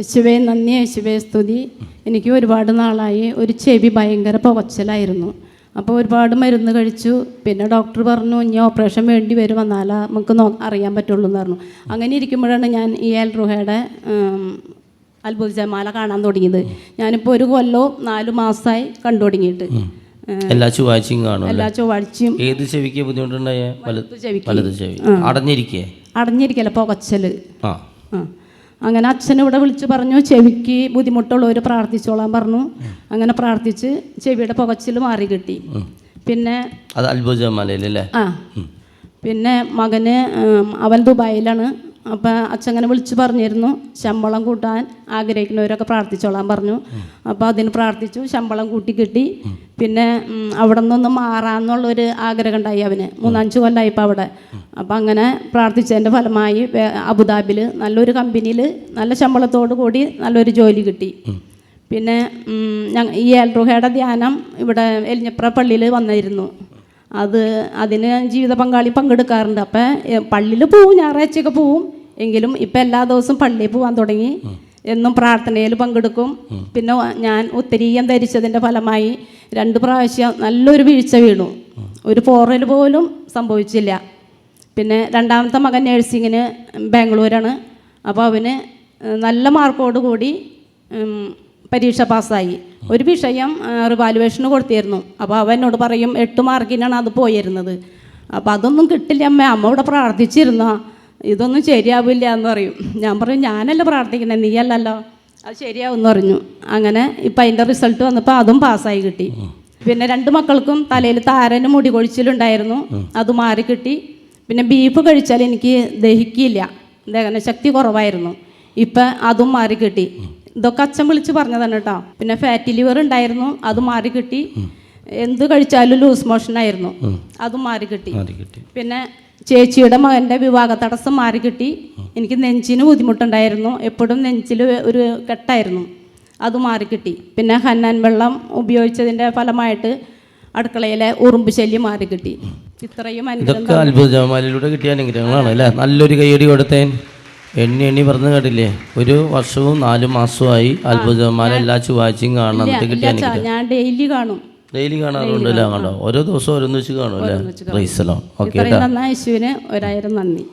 യേശുവേ നന്ദി യേശുവേ സ്തുതി. എനിക്ക് ഒരുപാട് നാളായി ഒരു ചെവി ഭയങ്കര പുകച്ചിലായിരുന്നു. അപ്പോൾ ഒരുപാട് മരുന്ന് കഴിച്ചു. പിന്നെ ഡോക്ടർ പറഞ്ഞു ഇനി ഓപ്പറേഷൻ വേണ്ടി വരും. വന്നാലാ നമുക്ക് നോ അറിയാൻ പറ്റുള്ളൂ എന്ന് പറഞ്ഞു. അങ്ങനെ ഇരിക്കുമ്പോഴാണ് ഞാൻ ഈ എൽ റുഹയുടെ അത്ഭുത ജമാല കാണാൻ തുടങ്ങിയത്. ഞാനിപ്പോൾ ഒരു കൊല്ലവും നാല് മാസമായി കണ്ടു തുടങ്ങിയിട്ട്. എല്ലാ ചൊവ്വാഴ്ചയും കാണും എല്ലാ ചൊവ്വാഴ്ചയും ഏത് ചെവിക്ക് ബുദ്ധിമുട്ടുണ്ടായ? വലത് ചെവി. അടഞ്ഞിരിക്കേ? അടഞ്ഞിരിക്കല്ല പുകച്ചൽ ആ. ആ. അങ്ങനെ അച്ഛനെ ഇവിടെ വിളിച്ച് പറഞ്ഞു ചെവിക്ക് ബുദ്ധിമുട്ടുള്ളവർ പ്രാർത്ഥിച്ചോളാൻ പറഞ്ഞു. അങ്ങനെ പ്രാർത്ഥിച്ച് ചെവിയുടെ പുകച്ചിൽ മാറി കിട്ടി. പിന്നെ അത് ആ. പിന്നെ മകന് അവൻ ദുബായിലാണ്. അപ്പം അച്ഛൻ അങ്ങനെ വിളിച്ച് പറഞ്ഞിരുന്നു ശമ്പളം കൂട്ടാൻ ആഗ്രഹിക്കുന്നവരൊക്കെ പ്രാർത്ഥിച്ചോളാൻ പറഞ്ഞു. അപ്പോൾ അതിന് പ്രാർത്ഥിച്ചു ശമ്പളം കൂട്ടി കിട്ടി. പിന്നെ അവിടെ നിന്നൊന്ന് മാറാമെന്നുള്ളൊരു ആഗ്രഹം ഉണ്ടായി അവന്. മൂന്നഞ്ച് കൊല്ലമായിപ്പോൾ അവിടെ. അപ്പം അങ്ങനെ പ്രാർത്ഥിച്ചതിന്റെ ഫലമായി അബുദാബിയിൽ നല്ലൊരു കമ്പനിയിൽ നല്ല ശമ്പളത്തോടു കൂടി നല്ലൊരു ജോലി കിട്ടി. പിന്നെ ഈ ഏൽറുഹയുടെ ധ്യാനം ഇവിടെ എലിഞ്ഞപ്ര പള്ളിയിൽ വന്നിരുന്നു അത് അതിന് ജീവിത പങ്കാളി പങ്കെടുക്കാറുണ്ട്. അപ്പം പള്ളിയിൽ പോവും ഞായറാഴ്ചയൊക്കെ പോവും. എങ്കിലും ഇപ്പം എല്ലാ ദിവസവും പള്ളിയിൽ പോകാൻ തുടങ്ങി. എന്നും പ്രാർത്ഥനയിൽ പങ്കെടുക്കും. പിന്നെ ഞാൻ ഉത്തരീയം ധരിച്ചതിന്റെ ഫലമായി രണ്ട് പ്രാവശ്യം നല്ലൊരു വീഴ്ച വീണു. ഒരു പോറൽ പോലും സംഭവിച്ചില്ല. പിന്നെ രണ്ടാമത്തെ മകൻ നേഴ്സിങ്ങിന് ബാംഗ്ലൂരാണ്. അപ്പോൾ അവന് നല്ല മാർക്കോട് കൂടി പരീക്ഷ പാസ്സായി. ഒരു വിഷയം റിവാലുവേഷന് കൊടുത്തിരുന്നു. അപ്പോൾ അവൻ എന്നോട് പറയും എട്ട് മാർക്കിനാണ് അത് പോയിരുന്നത്. അപ്പോൾ അതൊന്നും കിട്ടില്ല അമ്മ. അമ്മ ഇവിടെ പ്രാർത്ഥിച്ചിരുന്നോ. ഇതൊന്നും ശരിയാവില്ല എന്ന് പറയും. ഞാൻ പറയും ഞാനല്ല പ്രാർത്ഥിക്കണേ നീയല്ലല്ലോ. അത് ശരിയാവും എന്ന് പറഞ്ഞു. അങ്ങനെ ഇപ്പം അതിന്റെ റിസൾട്ട് വന്നപ്പോൾ അതും പാസ്സായി കിട്ടി. പിന്നെ രണ്ട് മക്കൾക്കും തലയിൽ താരന് മുടി കൊഴിച്ചിലുണ്ടായിരുന്നു. അത് മാറി കിട്ടി. പിന്നെ ബീഫ് കഴിച്ചാൽ എനിക്ക് ദഹിക്കില്ല. ദഹനശക്തി കുറവായിരുന്നു. ഇപ്പം അതും മാറി കിട്ടി. ഇതൊക്കെ അച്ഛൻ വിളിച്ച് പറഞ്ഞതാണ് കേട്ടോ. പിന്നെ ഫാറ്റി ലിവർ ഉണ്ടായിരുന്നു അത് മാറി കിട്ടി. എന്ത് കഴിച്ചാലും ലൂസ് മോഷൻ ആയിരുന്നു. അതും മാറി കിട്ടി. മാറി കിട്ടി. പിന്നെ ചേച്ചിയുടെ മകന്റെ വിവാഹ തടസ്സം മാറി കിട്ടി. എനിക്ക് നെഞ്ചിന് ബുദ്ധിമുട്ടുണ്ടായിരുന്നു. എപ്പോഴും നെഞ്ചിൽ ഒരു കെട്ടായിരുന്നു. അത് മാറി കിട്ടി. പിന്നെ ഹന്നാൻ വെള്ളം ഉപയോഗിച്ചതിന്റെ ഫലമായിട്ട് അടുക്കളയിലെ ഉറുമ്പ് ശല്യം മാറി കിട്ടി. ഇത്രയും ഇതൊക്കെ അത്ഭുതമാലിലൂടെ കിട്ടിയ അനുഗ്രഹങ്ങളാണ് അല്ലേ? നല്ലൊരു കൈയടി കൊടുത്തേൻ. എണ്ണി എണ്ണി പറഞ്ഞു കേട്ടില്ലേ? ഒരു വർഷവും നാല് മാസവുമായി അത്ഭുതമാല എല്ലാ ചൊവ്വാഴ്ചയും കാണണം എന്നിട്ട് കിട്ടിയ ഞാൻ ഡെയിലി കാണും. ഡെയിലി കാണാറുണ്ടല്ലോ? കണ്ടോ? ഓരോ ദിവസവും ഓരോന്ന് വെച്ച് കാണും അല്ലേ? പ്രൈസലോ ഓക്കെ നന്ദി.